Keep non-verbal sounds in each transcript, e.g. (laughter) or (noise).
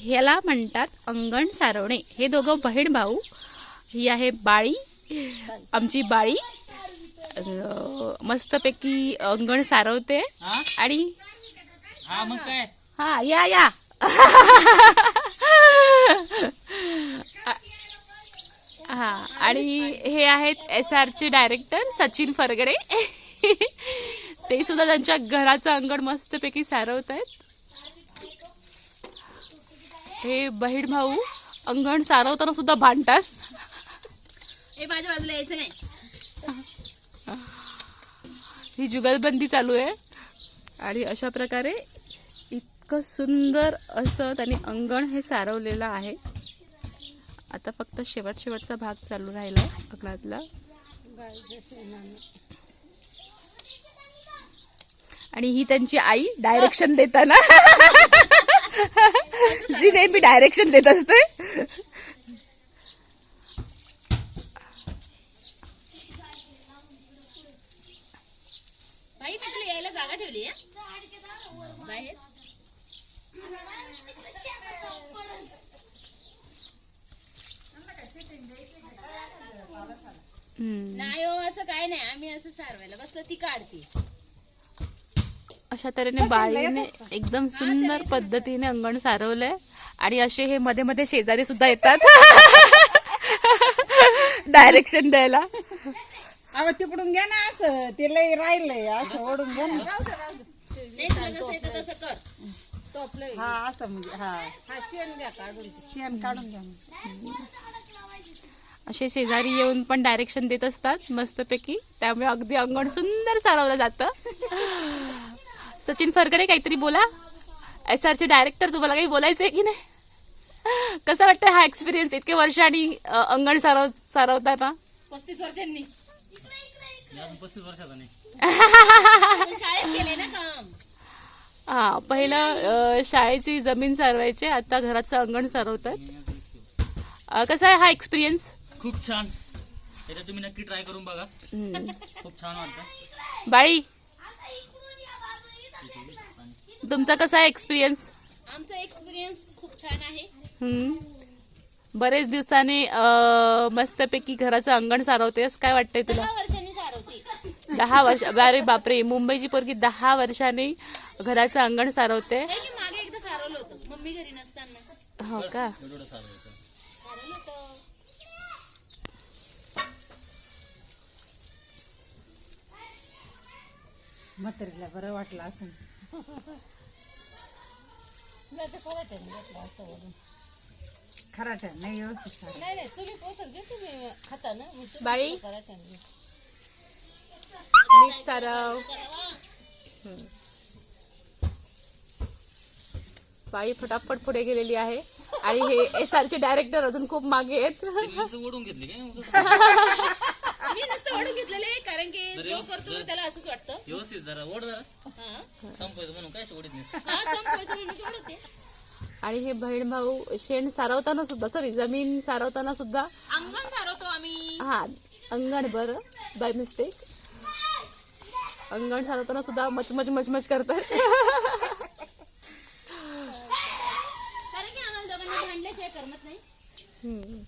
ह्याला म्हणतात अंगण सारवणे. हे दोघं बहीण भाऊ ही आहे बाळी आमची बाळी. मस्तपैकी अंगण सारवते. आणि हा हा या या. हा आणि हे आहेत एस आरचे डायरेक्टर सचिन फरगडे. ते सुद्धा त्यांच्या घराचं अंगण मस्तपैकी सारवत आहेत हे बहीण भाऊ अंगण सारवताना सुद्धा भांडतात. ए माझ्या बाजूला यायचं नाही. ही जुगलबंदी चालू आहे. आणि अशा प्रकारे इतकं सुंदर असं त्यांनी अंगण हे सारवलेलं आहे. आता फक्त शेवट शेवटचा भाग चालू राहिला अंगणातला. आणि ही त्यांची आई डायरेक्शन देताना. (laughs) जी नेहमी डायरेक्शन देत असते. मी. नाही हो असं काय नाही. आम्ही असं सारवायला बसलो ती काढते. अशा तऱ्हेने बाळीने एकदम सुंदर पद्धतीने अंगण सारवलंय. आणि असे हे मध्ये मध्ये शेजारी सुद्धा येतात. डायरेक्शन द्यायला. अगं तिकडून घ्या ना असं. ते लय राहिलंय. असं ओढून घ्या ना. हा असं म्हणजे हा. हा शेण द्या काढून. शेण काढून घ्या. ना. असे शेजारी येऊन पण डायरेक्शन देत असतात मस्तपैकी. त्यामुळे अगदी अंगण सुंदर सारवलं जातं. सचिन फरकडे काहीतरी बोला. एस आरचे डायरेक्टर तुम्हाला काही बोलायचं आहे की नाही? (laughs) कसं वाटतं हा एक्सपिरियन्स इतके वर्षांनी अं, अंगण सारव सारवताना? पस्तीस वर्षांनी. पस्तीस वर्षाचा नाही. शाळेत गेले ना काम? हा पहिलं अं, शाळेची जमीन सारवायचे आता घराचं अंगण सारवतात. अं, कसा आहे हा एक्सपिरियन्स खूप छान. तुम्ही नक्की ट्राय करून बघा. खूप छान वाटतं. बाळी तुमचा कसा आहे एक्सपिरियन्स आमचा एक्सपिरियन्स खूप छान आहे. हम्म. बरेच दिवसांनी अं, मस्तपैकी घराचं अंगण सारवतेस. काय वाटतंय तुला? दहा वर्षांनी सारवते. दहा वर्ष अरे बापरे मुंबईची पोरगी दहा वर्षांनी घराचं अंगण सारवते. हे की मागे एकदा सारवलं होतं. मम्मी घरी नसताना. हो का? एवढं सारवायचं सारवलं होतं. म्हातारीला बरं वाटलं असं खराट नाही व्यवस्थित सारं. बाळी मीठ सारव. हम्म. बाई फटाफट पुढे गेलेली आहे. आणि हे एस आरचे डायरेक्टर अजून खूप मागे आहेत. ओढून घेतले काय? (laughs) मी नुसतं ओढून घेतलेले कारण की जो करतो त्याला असंच वाटतं. व्यवस्थित जरा ओढ जरा. हा. संपवायचं म्हणून काय ओढीत नाही हा संपवायचं म्हणून सोडते आणि हे बहीण भाऊ शेण सारवताना सुद्धा सॉरी जमीन सारवताना सुद्धा अंगण सारवतो आम्ही. हा अंगण बरं बाय मिस्टेक अंगण सारवताना सुद्धा मचमच मचमच करतात. कारण की आम्हाला दोघांना भांडल्याशिवाय करमत नाही. हम्म.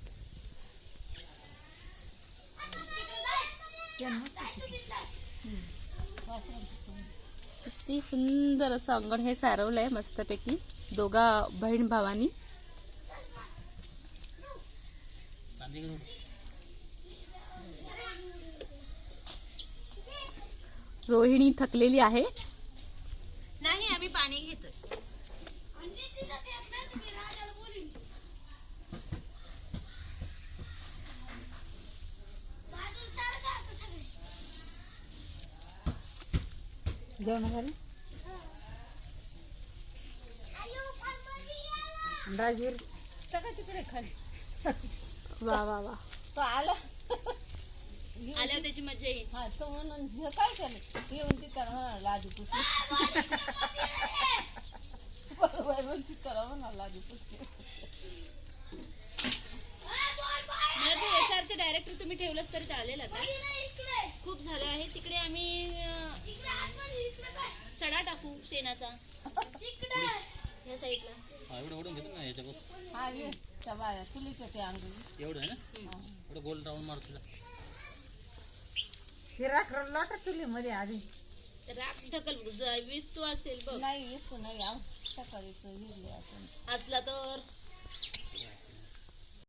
किती सुंदर असं अंगण हे सारवलंय मस्तपैकी. दोघा बहीण भावानी. रोहिणी थकलेली आहे. नाही आम्ही पाणी घेतोय. जेवण झाली? राजवीर? तिकडे खाली वा वा वा. तो आला. आल्यावर त्याची मजा येईल. हा तो म्हणून हे काय केलं? येऊन तिथं म्हणा लादी पुसली. बरोबर म्हणते त्याला म्हणा लादी पुसली. (laughs) डायरेक्टर तुम्ही ठेवलंच तरी चालेल आता. खूप झालं आहे. तिकडे आम्ही सडा टाकू शेणाचा. ह्या साईडला. हा एवढं ओढून घेतो ना याच्यापासून हा ये. त्या बाया चुलीचं ते अंगू एवढं आहे ना? एवढं गोल राऊंड मार तुला. हिरा लोटा चुलीमध्ये आधी. राख ढकल ज- वीस तू असेल बघ. नाही येतो नाही आव सकाळीच हिरले आपण असला तर